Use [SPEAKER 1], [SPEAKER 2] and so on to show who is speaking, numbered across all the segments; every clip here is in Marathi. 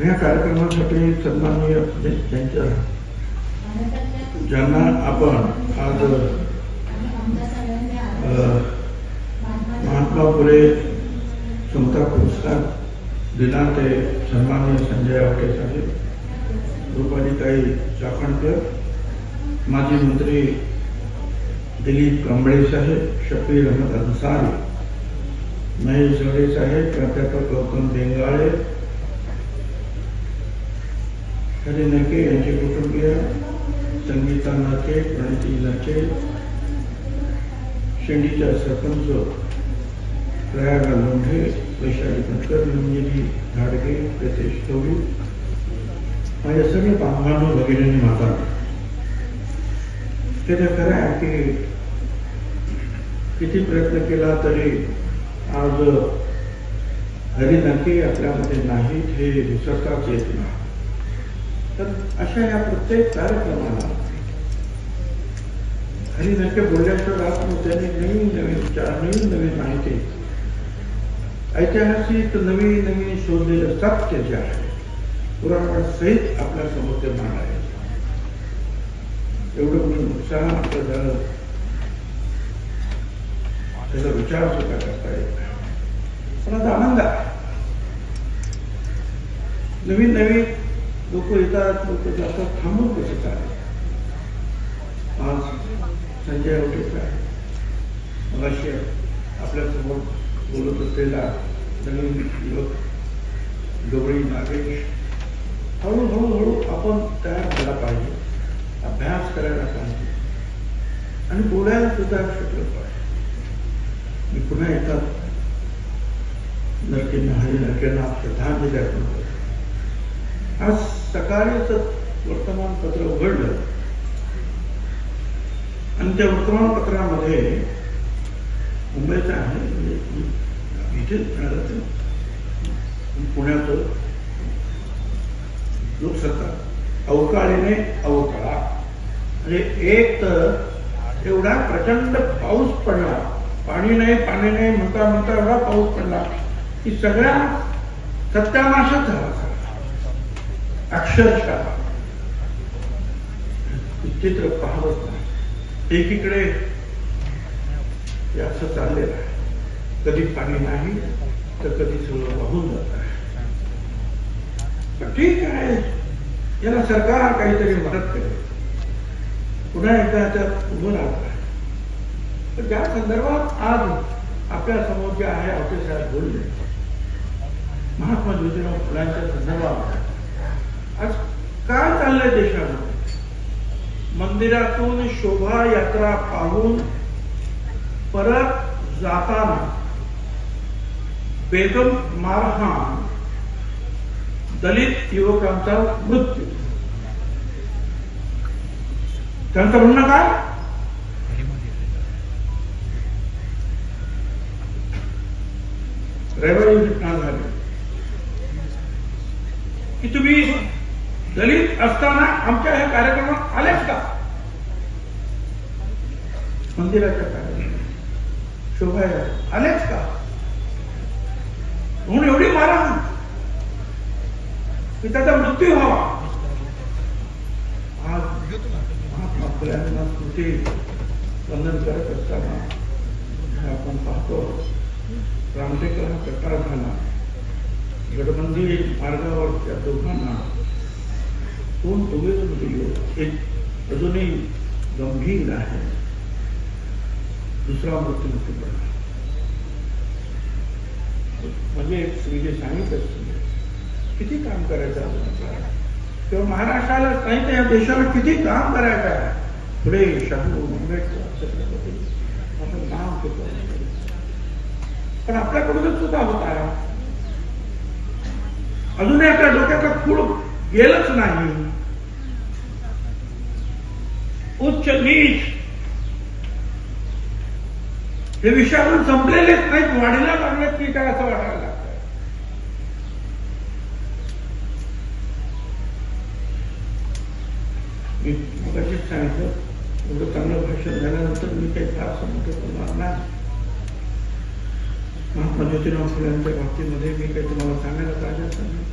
[SPEAKER 1] या कार्यक्रमासाठी सन्माननीय त्यांच्या ज्यांना आपण आज महात्मा फुले समता पुरस्कार दिला ते सन्माननीय संजय आवटे साहेब रुपालीताई चाकणकर माजी मंत्री दिलीप कांबळे साहेब शफीर अहमद अन्सारी महेश जोडे साहेब प्राध्यापक गौतम बेंगाळे हरी नके यांचे कुटुंबीय संगीता नके प्रणिती शेंडीच्या सरपंच प्रयाग लोंढे वैशाली भटकर निंजिरी धाडगे प्रितेश टोळी माझ्या सगळे बांधवांनो भगिनी माता ते तर खरं आहे की किती प्रयत्न केला तरी आज हरी नक्की आपल्यामध्ये नाहीत हे विसरताच येत नाही. तर अशा या प्रत्येक कार्यक्रमाला हरी नक्की बोलल्याशिवाय आपण त्यांनी नवीन नवीन विचार नवीन नवीन माहिती ऐतिहासिक नवीन नवीन शोधलेलं सत्य जे आहे पुराण सहित आपल्यासमोर ते मांडायचं एवढं म्हणून नुकसान आपलं झालं त्याचा विचार सुद्धा करता येत नाही. पण आता आनंद आहे नवीन नवीन लोक येतात लोक जातात थांबून कसे काय? आज संजय आवटेचा मगाशी आपल्यासमोर बोलत असलेला नवीन युवक गवळी नागेश हळूहळू हळू आपण तयार झाला पाहिजे. अभ्यास करायला पाहिजे आणि बोलायला सुद्धा शिकलं पाहिजे मी पुन्हा एकदा नरकेंना हरी नरकेंना श्रद्धांजली अर्पण करतो. आज सकाळीच वर्तमानपत्र उघडलं. आणि त्या वर्तमानपत्रामध्ये मुंबईचं आहे म्हणजे इथे पुण्याचं लोकसत्ता अवकाळीने अवकाळा. म्हणजे एक तर एवढा प्रचंड पाऊस पडला. पाणी नाही पाणी नाही म्हणता म्हणता एवढा पाऊस पडला. की सगळ्या सत्यानाशच झाला. अक्षरशः. चित्र पाहत नाही. एकीकडे असं चाललेलं आहे. कधी पाणी नाही तर कधी सगळं वाहून जात आहे. ठीक आहे. याला सरकार काहीतरी मदत करेल. पुन्हा एकदा त्यात उभं राहत आहे. तर त्या संदर्भात आज आपल्यासमोर जे आहे आपले साहेब बोलले. महात्मा ज्योतिराव फुलांच्या संदर्भात. आज काय चाललंय देशामध्ये? मंदिरातून शोभायात्रा पाहून परत जाताना बेदम मारहाण दलित युवकांचा मृत्यू. त्यांचं म्हणणं काय? रविवारी घटना झाली. की तुम्ही दलित असताना आमच्या ह्या कार्यक्रमात आल्याच का? मंदिराच्या कार्यक्रमात शोभाया आल्याच का? म्हणून एवढी मारा की त्याचा मृत्यू व्हावा. आज महात्मा फुल्यांना स्मृती वंदन करत असताना आपण पाहतो रामटेकर हा कट्टार झाला. दोन दोघे मुली एक अजूनही गंभीर आहे. दुसरा मृत्यूमुखी पडला. म्हणजे एक जे सांगितलं किती काम करायचं आपल्याला? किंवा महाराष्ट्रालाच नाही तर या देशाला किती काम करायचं आहे? पुढे शाहू आंबेडकर छत्रपती आपण नाव घेतो पण आपल्याकडूनच सुद्धा होत आहे अजूनही आपल्या डोक्याचा खूळ गेलंच नाही. उच्च नीच. हे विषयावरून संपलेलेच नाहीत वाढीला लागलेत की काय असं वाटायला लागतं मी मगाशीच सांगितलं एवढं चांगलं भाषण झाल्यानंतर मी काही फार मोठं बोलणार नाही. महात्मा ज्योतिराव फुल्यांच्या बाबतीमध्ये मी काही तुम्हाला सांगायला पाहिजे असं नाही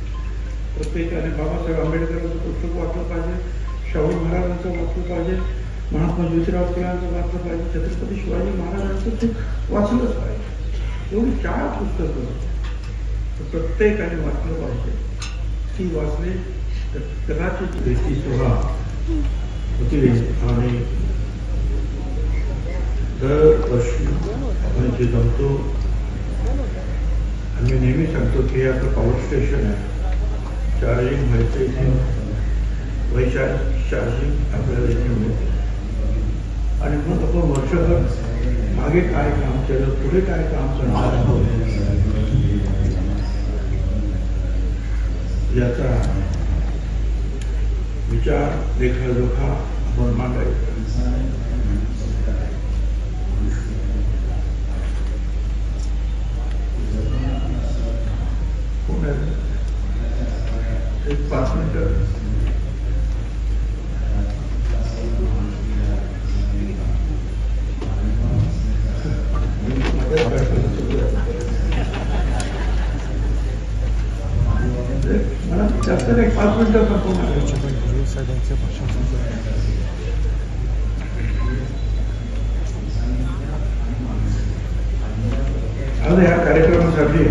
[SPEAKER 1] प्रत्येकाने बाबासाहेब आंबेडकरांचं पुस्तक वाचलं पाहिजे शाहू महाराजांचं वाचलं पाहिजे महात्मा ज्योतिराव फुलांचं वाचलं पाहिजे छत्रपती शिवाजी महाराजांचं ते वाचलंच पाहिजे. एवढी चार पुस्तकं प्रत्येकाने वाचलं पाहिजे. ती वाचले तर कदाचित व्यक्ती सोहळा आणि दरवर्षी आपण जे जमतो आम्ही नेहमी सांगतो की हे आपलं पॉवर स्टेशन आहे. चार्जिंग व्हायचं इथे वैचारिक चार्जिंग आपल्याला इथे मिळते आणि मग आपण वर्षभर मागे काय काम केलं पुढे काय काम करणार आहोत? याचा विचार लेखाजोखा आपण मांडायचा. कोण एक पाच मिनिटं जास्त नाही पाच मिनिटं संपवणार
[SPEAKER 2] साहेबांचे
[SPEAKER 1] या कार्यक्रमासाठी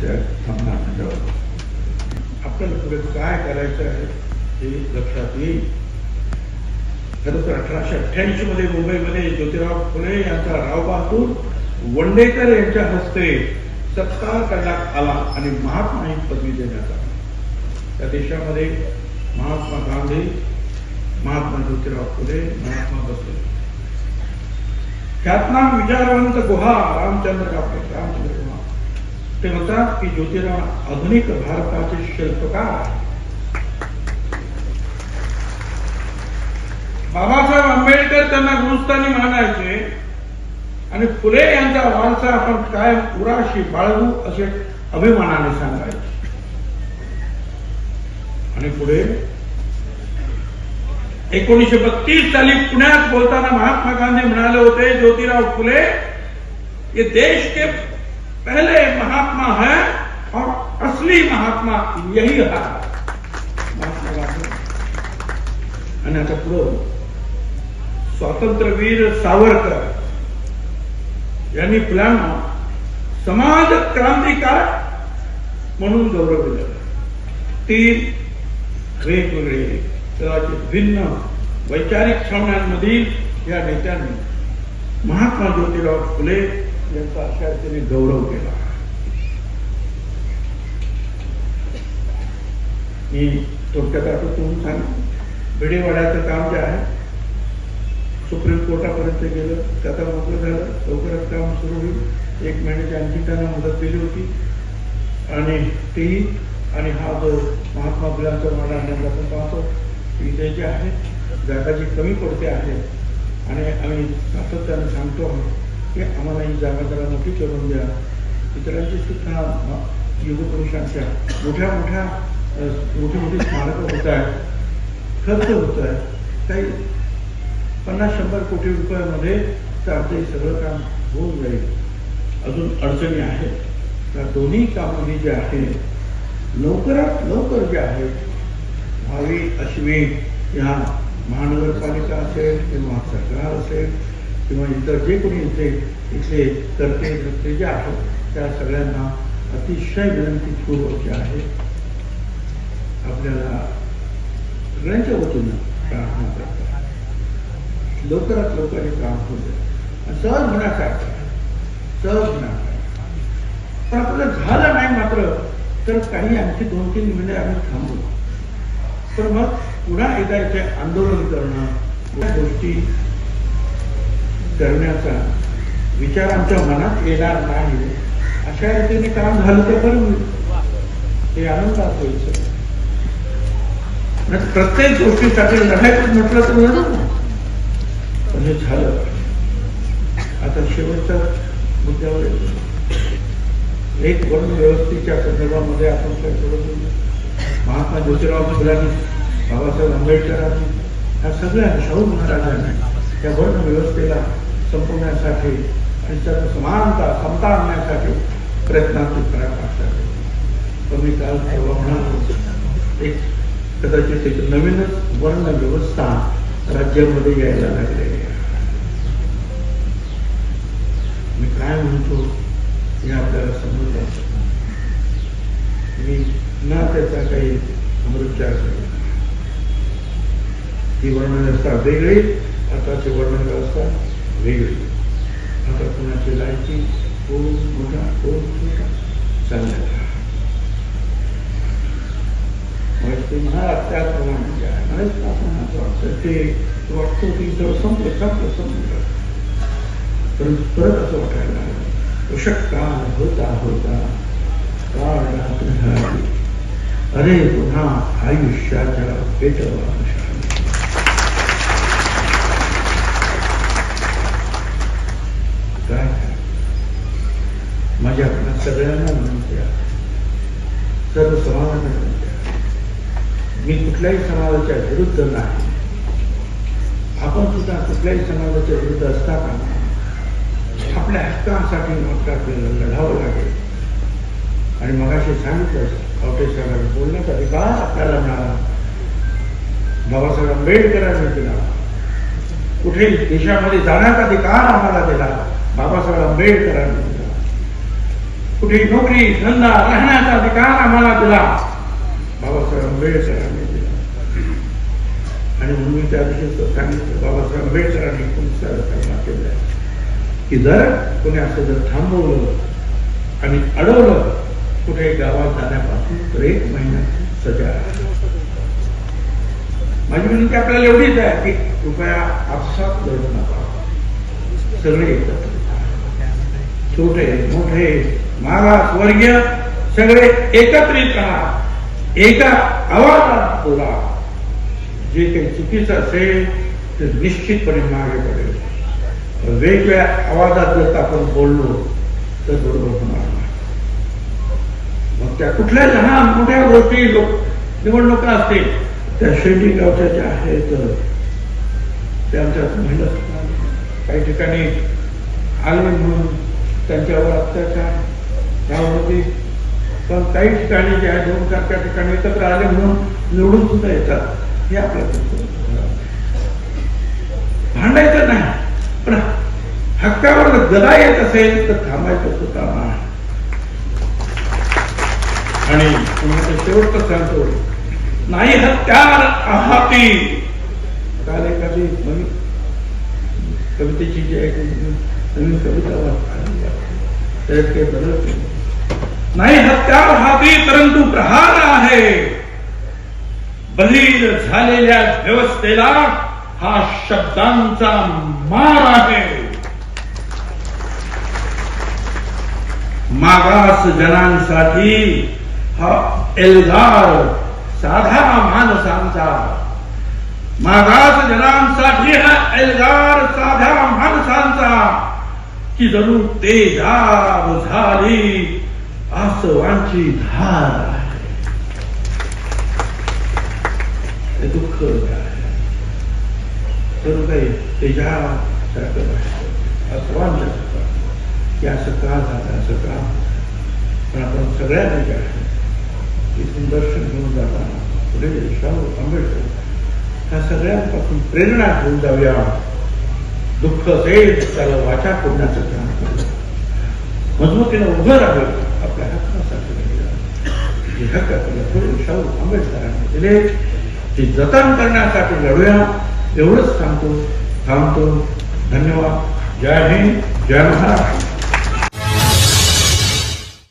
[SPEAKER 1] त्या थांबणार त्याच्यावर. आपल्याला पुढे काय करायचं आहे हे लक्षात येईल खरं तर अठराशे अठ्ठ्याऐंशी मध्ये मुंबईमध्ये ज्योतिराव फुले यांचा राव बहादूर वंडेकर यांच्या हस्ते सत्कार करण्यात आला आणि महात्मा ही पदवी देण्यात आली. त्या देशामध्ये महात्मा गांधी महात्मा ज्योतिराव फुले महात्मा बसले. ख्यातनाम विचारवंत गुहा रामचंद्र कापले रामचंद्र गुहा. ते म्हणतात की ज्योतिराव आधुनिक भारताचे शिल्पकार आहे बाबासाहेब आंबेडकर त्यांना गुरुस्थानी मानायचे आणि फुले यांचा वारसा आपण काय उराशी बाळगू असे अभिमानाने सांगायचे. आणि पुढे एकोणीशे बत्तीस साली पुण्यात बोलताना महात्मा गांधी म्हणाले होते ज्योतिराव फुले ये देश के पहले महात्मा है और असली महात्मा यही हा। महात्मा गांधी. आणि आता पुढं स्वातंत्र्यवीर सावरकर यांनी फुलांना समाज क्रांतिकार म्हणून गौरव दिला. तीन वेगवेगळे कदाचित भिन्न वैचारिक छावण्यांमधील या नेत्यांनी महात्मा ज्योतिराव फुले यांचा अशा रीतीने गौरव केला. मी थोडक्यात आठवतो सांग. भिडेवाड्याचं काम जे आहे सुप्रीम कोर्टापर्यंत गेलं. त्याचा मोकळं झालं. लवकरच काम सुरू होईल. एक महिन्याची आणखी त्यांना मदत दिली होती. आणि तेही आणि हा जो महात्मा फुलांचा मला आणण्याचा आपण पाहतो इथे जे आहे जागा जी कमी पडते आहे आणि आम्ही सातत्याने सांगतो आहोत की आम्हाला ही जागा जरा मोठी करून द्या. इतरांची सुद्धा युगपुरुषांच्या मोठ्या मोठ्या मोठी मोठी स्मारकं होत आहेत. खर्च होत आहे काही पन्नास शंभर कोटी रुपयामध्ये तर आमचं हे सगळं काम होऊन जाईल. अजून अडचणी आहेत. त्या दोन्ही कामांनी जे आहे लवकरात लवकर जे आहेत भावी अश्वी या महानगरपालिका असेल किंवा सरकार असेल किंवा इतर जे कोणी इथे इथले कर्ते धर्ते जे आहेत त्या सगळ्यांना अतिशय विनंतीपूर्वक जे आहे आपल्याला सगळ्यांच्या वतीनं प्रार्थना करतात लवकरात लवकर हे काम होऊ सहज होण्यासारखं सहज होण्यासारखं पण आपलं झालं नाही मात्र तर काही आणखी दोन तीन महिने आम्ही थांबू. पण मग पुन्हा एकदा इथे आंदोलन करणं या गोष्टी करण्याचा विचार आमच्या मनात येणार नाही. अशा रीतीने काम झालं तर बरं होईल हे आनंदात होईल प्रत्येक गोष्टीसाठी लढायचं म्हटलं तर लढू. ना. हे झालं. आता शेवटच्या मुद्द्यावर एक वर्ण व्यवस्थेच्या संदर्भामध्ये आपण काय थोडं महात्मा ज्योतिराव फुलांनी बाबासाहेब आंबेडकरांनी ह्या सगळ्या शाहू महाराजांनी त्या वर्ण व्यवस्थेला संपवण्यासाठी आणि त्यात समानता समता आणण्यासाठी प्रयत्नातून पराकाष्ठा लागतात पण मी काल तेव्हा म्हणालो एक कदाचित एक नवीनच वर्ण व्यवस्था राज्यामध्ये यायला लागले काय म्हणतो हे आपल्याला समजलं मी ना त्याचा काही अमृतचार ती वर्णन वर्णव्यवस्था वेगळी आताची वर्णव्यवस्था वेगळी. आता कुणाची लायकी कोण मोठा कोण छोटा चाललेला मग ते त्याप्रमाणे काय वाटतं ते वाटतो की जर संपलं का संपलं. परंतु परत असं वाटायला लागलं. उशक्काळ होता होता. काळ रात्र अरे पुन्हा आयुष्याच्या पेटवा काय माझ्या आपल्या सगळ्यांना म्हणत्या सर्व समाजाला म्हणत्या मी कुठल्याही समाजाच्या विरुद्ध नाही. आपण सुद्धा कुठल्याही समाजाच्या विरुद्ध असता कामा आपल्या हक्कासाठी मात्र आपल्याला लढावं लागेल. आणि मगाशी सांगितलं आवटे बोलण्याचा अधिकार आपल्याला मिळाला. बाबासाहेब आंबेडकरांनी दिला. कुठेही देशामध्ये जाण्याचा अधिकार आम्हाला दिला. बाबासाहेब आंबेडकरांनी दिला. कुठे नोकरी धंदा राहण्याचा अधिकार आम्हाला दिला. बाबासाहेब आंबेडकरांनी दिला. आणि म्हणून मी त्या दिवशी सांगितलं बाबासाहेब आंबेडकरांनी तुमचा केलं आहे की जर कोणी असं जर थांबवलं आणि अडवलं कुठे गावात जाण्यापासून तर एक महिन्याची सजा माझी विनंती आपल्याला एवढीच आहे की कृपया आपसात लढू नका. सगळे एकत्र छोटे मोठे मागास वर्गीय सगळे एकत्रित राहा. एका आवाजात बोला. जे काही चुकीचं असेल ते निश्चितपणे मागे पडेल. वेगवेगळ्या आवाजात जर आपण बोललो तर बरोबर होणार नाही. मग त्या कुठल्या लहान मोठ्या गोष्टी लोक निवडणुका असतील त्या शेती गावच्या ज्या आहेत त्या आमच्यात महिला काही ठिकाणी आले म्हणून त्यांच्यावर अत्याचार त्यावरती पण काही ठिकाणी जे आहे दोन चार त्या ठिकाणी एकत्र आले म्हणून निवडून सुद्धा येतात. हे आपल्या भांडायचं नाही. पण हक्कावर गदा येत असेल तर थांबायचं सुद्धा नाही आणि तुम्हाला शेवटचं सांगतो. नाही हत्यार आहाती काल एखादी नवीन कवितेची जी आहे नवीन कविता वाचली. त्याच्यात काही बदल नाही हत्यार हाती परंतु प्रहार आहे. बलीर झालेल्या व्यवस्थेला हा शब्दांचा मार आहे. मागास जनांसाठी हा एल्गार साधा माणसांचा. मागास जनांसाठी हा एल्गार साध्या माणसांचा. की जणू तेजाब झाली आसवांची धार आहे. हे दुःख आहे सर्व काही तेजासारखं आहे आसवांसारखं की असं का झालं असं का पण आपण सगळ्यांनी काय तिथून दर्शन घेऊन जाताना पुढे शाहू आंबेडकर ह्या सगळ्यांपासून प्रेरणा घेऊन जाऊया. दुःख असेल त्याला वाचा फोडण्याचं काम करू. मजबूतीनं उभं राहूया आपल्या हक्कासाठी लढूया. हक्क आपल्याला पुढे शाहू आंबेडकरांनी दिले. ते जतन करण्यासाठी लढूया. एवढंच सांगतो. थांबतो. धन्यवाद. जय हिंद. जय महाराष्ट्र.